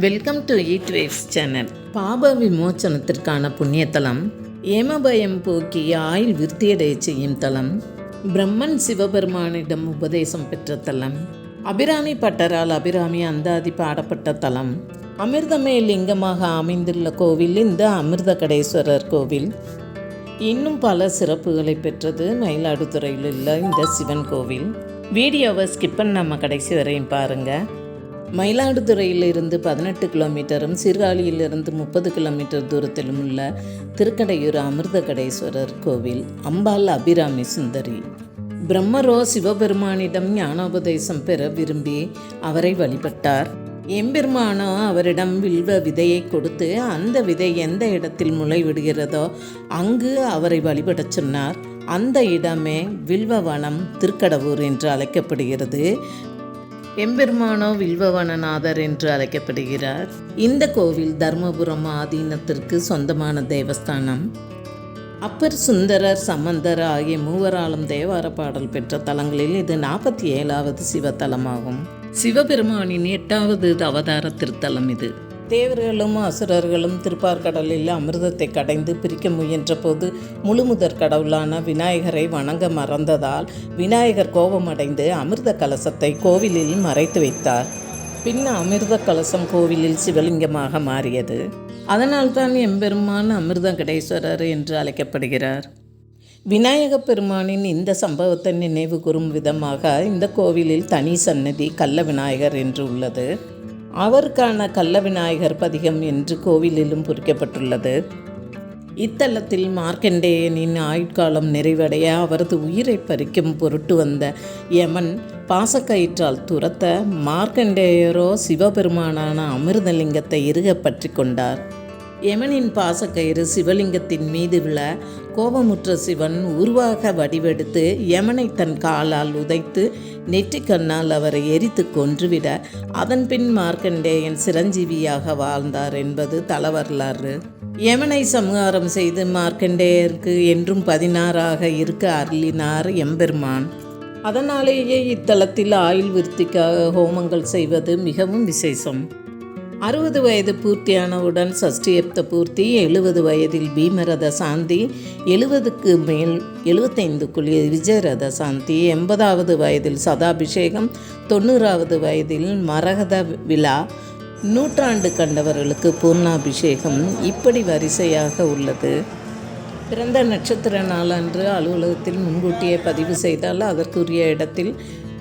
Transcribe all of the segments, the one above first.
Welcome to eat waves channel பாப விமோச்சனத்திற்கான புண்ணியத்தலம் ஏமபயம் போக்கி ஆயுள் விருத்தியடைய செய்யும் தலம் பிரம்மன் சிவபெருமானிடம் உபதேசம் பெற்ற தலம் அபிராமி பட்டரால் அபிராமி அந்தாதி பாடப்பட்ட தலம் அமிர்தமே லிங்கமாக அமைந்துள்ள கோவில் இந்த அமிர்தகடேஸ்வரர் கோவில். இன்னும் பல சிறப்புகளை பெற்றது மயிலாடுதுறையில் உள்ள இந்த சிவன் கோவில். வீடியோவை ஸ்கிப் நம்ம கடைசி வரையும் பாருங்கள் மயிலாடுதுறையிலிருந்து பதினெட்டு கிலோமீட்டரும் சீர்காழியிலிருந்து முப்பது கிலோமீட்டர் தூரத்திலும் உள்ள திருக்கடையூர் அமிர்தகடேஸ்வரர் கோவில் அம்பாள் அபிராமி சுந்தரி. பிரம்மரோ சிவபெருமானிடம் ஞானோபதேசம் பெற விரும்பி அவரை வழிபட்டார். எம்பெருமானோ அவரிடம் வில்வ விதையை கொடுத்து அந்த விதை எந்த இடத்தில் முளைவிடுகிறதோ அங்கு அவரை வழிபடச் சொன்னார். அந்த இடமே வில்வவனம் திருக்கடவூர் என்று அழைக்கப்படுகிறது. எம்பெருமானோ வில்வவனநாதர் என்று அழைக்கப்படுகிறார். இந்த கோவில் தர்மபுரம் ஆதீனத்திற்கு சொந்தமான தேவஸ்தானம். அப்பர் சுந்தரர் சம்பந்தர் ஆகிய மூவராலும் தேவார பாடல் பெற்ற தலங்களில் இது நாற்பத்தி ஏழாவது சிவத்தலமாகும். சிவபெருமானின் எட்டாவது அவதார திருத்தலம் இது. தேவர்களும் அசுரர்களும் திருப்பார்கடலில் அமிர்தத்தை கடைந்து பிரிக்க முயன்றபோது முழுமுதற் கடவுளான விநாயகரை வணங்க மறந்ததால் விநாயகர் கோபமடைந்து அமிர்த கலசத்தை கோவிலில் மறைத்து வைத்தார். பின் அமிர்த கலசம் கோவிலில் சிவலிங்கமாக மாறியது. அதனால்தான் எம்பெருமான் அமிர்தங்கடேஸ்வரர் என்று அழைக்கப்படுகிறார். விநாயக பெருமானின் இந்த சம்பவத்தை நினைவு கூறும் விதமாக இந்த கோவிலில் தனி சன்னதி கள்ள விநாயகர் என்று உள்ளது. அவருக்கான கள்ள விநாயகர் பதிகம் என்று கோவிலிலும் பொறிக்கப்பட்டுள்ளது. இத்தலத்தில் மார்க்கண்டேயனின் ஆயுட்காலம் நிறைவடைய அவரது உயிரை பறிக்கும் பொருட்டு வந்த யமன் பாசக்கயிற்றால் துரத்த மார்க்கண்டேயரோ சிவபெருமானான அமிர்தலிங்கத்தை இறுக பற்றி கொண்டார். யமனின் பாசக்கயிறு சிவலிங்கத்தின் மீது விழ கோபமுற்ற சிவன் உருவாக வடிவெடுத்து யமனை தன் காலால் உதைத்து நெற்றிக்கண்ணால் அவரை எரித்து கொன்றுவிட அதன்பின் மார்க்கண்டேயன் சிரஞ்சீவியாக வாழ்ந்தார் என்பது தலவரலாறு. யமனை சம்ஹாரம் செய்து மார்க்கண்டேயருக்கு என்றும் பதினாறாக இருக்க அருளினார் எம்பெருமான். அதனாலேயே இத்தலத்தில் ஆயுள் விருத்திக்காக ஹோமங்கள் செய்வது மிகவும் விசேஷம். அறுபது வயது பூர்த்தியானவுடன் சஷ்டியப்த பூர்த்தி எழுபது வயதில் பீமரத சாந்தி எழுபதுக்கு மேல் எழுபத்தைந்துக்குள் விஜயரத சாந்தி எண்பதாவது வயதில் சதாபிஷேகம் தொண்ணூறாவது வயதில் மரகத விழா நூற்றாண்டு கண்டவர்களுக்கு பூர்ணாபிஷேகம் இப்படி வரிசையாக உள்ளது. பிறந்த நட்சத்திர நாளன்று அலுவலகத்தில் முன்கூட்டியே பதிவு செய்தால் அதற்குரிய இடத்தில்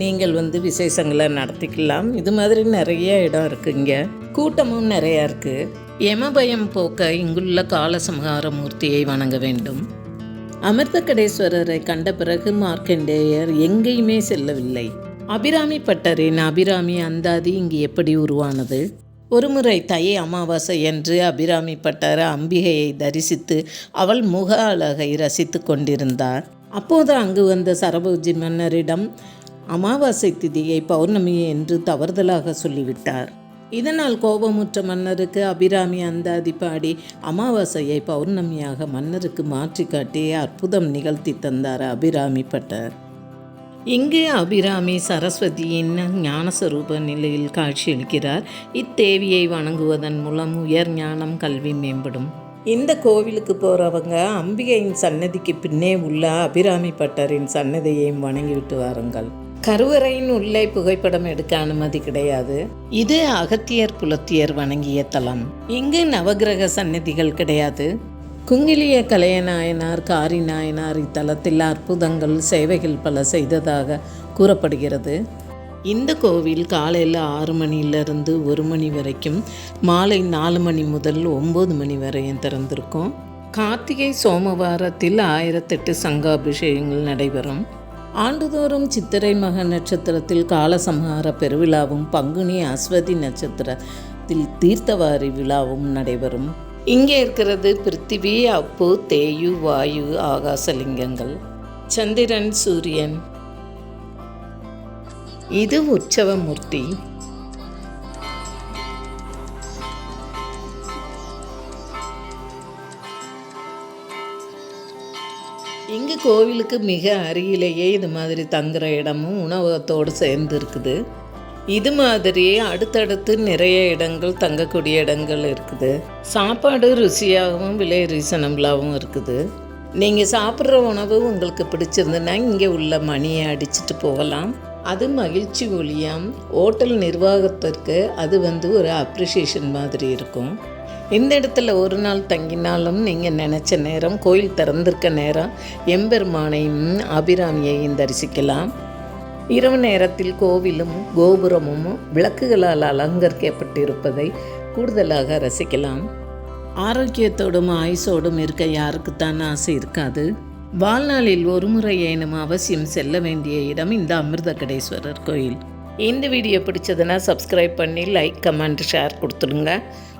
நீங்கள் வந்து விசேஷங்களை நடத்திக்கலாம். இது மாதிரி நிறைய இடம் இருக்குது இங்கே. கூட்டமும் நிறையா இருக்குது யமபயம் போக்க இங்குள்ள காலசம்ஹார மூர்த்தியை வணங்க வேண்டும். அமிர்தகடேஸ்வரரை கண்ட பிறகு மார்க்கண்டேயர் எங்கேயுமே செல்லவில்லை. அபிராமி பட்டரின் அபிராமி அந்தாதி இங்கு எப்படி உருவானது? ஒருமுறை தை அமாவாசை என்று அபிராமி பட்டர் அம்பிகையை தரிசித்து அவள் முக அழகை ரசித்து கொண்டிருந்தார். அப்போது அங்கு வந்த சரபோஜி மன்னரிடம் அமாவாசை திதியை பௌர்ணமி என்று தவறுதலாக சொல்லிவிட்டார். இதனால் கோபமுற்ற மன்னருக்கு அபிராமி அந்தாதி பாடி அமாவாசையை பௌர்ணமியாக மன்னருக்கு மாற்றி காட்டி அற்புதம் நிகழ்த்தி தந்தார் அபிராமி பட்டர். இங்கு அபிராமி சரஸ்வதியின் ஞானஸ்வரூப நிலையில் காட்சியளிக்கிறார். இத்தேவியை வணங்குவதன் மூலம் உயர் ஞானம் கல்வி மேம்படும். இந்த கோவிலுக்கு போகிறவங்க அம்பிகையின் சன்னதிக்கு பின்னே உள்ள அபிராமி பட்டரின் சன்னதியையும் வணங்கிவிட்டு வாருங்கள். கருவறையின் உள்ளே புகைப்படம் எடுக்க அனுமதி கிடையாது. இது அகத்தியர் புலத்தியர் வணங்கிய தலம். இங்கு நவகிரக சன்னதிகள் கிடையாது. குங்கிலிய கலையநாயனார் காரி நாயனார் இத்தலத்தில் அற்புதங்கள் சேவைகள் பல செய்ததாக கூறப்படுகிறது. இந்த கோவில் காலையில் ஆறு மணியிலிருந்து ஒரு மணி வரைக்கும் மாலை நாலு மணி முதல் ஒம்பது மணி வரையும் திறந்திருக்கும். கார்த்திகை சோமவாரத்தில் ஆயிரத்தெட்டு சங்காபிஷேகங்கள் நடைபெறும். ஆண்டுதோறும் சித்திரை மக நட்சத்திரத்தில் காலசம்ஹார பெருவிழாவும் பங்குனி அஸ்வதி நட்சத்திரத்தில் தீர்த்தவாரி விழாவும் நடைபெறும். இங்கே இருக்கிறது பிருத்திவி அப்பு தேயு வாயு ஆகாசலிங்கங்கள். சந்திரன் சூரியன். இது உற்சவமூர்த்தி. எங்கள் கோவிலுக்கு மிக அருகிலேயே இது மாதிரி தங்குற இடமும் உணவகத்தோடு சேர்ந்து இருக்குது இது மாதிரி அடுத்தடுத்து நிறைய இடங்கள் தங்கக்கூடிய இடங்கள் இருக்குது. சாப்பாடு ருசியாகவும் விலை ரீசனபிளாகவும் இருக்குது. நீங்கள் சாப்பிட்ற உணவு உங்களுக்கு பிடிச்சிருந்துன்னா இங்கே உள்ள மணியை அடிச்சுட்டு போகலாம். அது மகிழ்ச்சி ஒளியாம். ஹோட்டல் நிர்வாகத்திற்கு அது வந்து ஒரு அப்ரிஷியேஷன் மாதிரி இருக்கும். இந்த இடத்துல ஒரு நாள் தங்கினாலும் நீங்கள் நினச்ச நேரம் கோயில் திறந்திருக்க நேரம் எம்பெருமானையும் அபிராமியையும் தரிசிக்கலாம். இரவு நேரத்தில் கோவிலும் கோபுரமும் விளக்குகளால் அலங்கரிக்கப்பட்டிருப்பதை கூடுதலாக ரசிக்கலாம். ஆரோக்கியத்தோடும் ஆயுசோடும் இருக்க யாருக்குத்தான் ஆசை இருக்காது. வாழ்நாளில் ஒரு முறை ஏனும் அவசியம் செல்ல வேண்டிய இடம் இந்த அமிர்தகடேஸ்வரர் கோயில். இந்த வீடியோ பிடிச்சதுன்னா சப்ஸ்கிரைப் பண்ணி லைக் கமெண்ட் ஷேர் கொடுத்துடுங்க.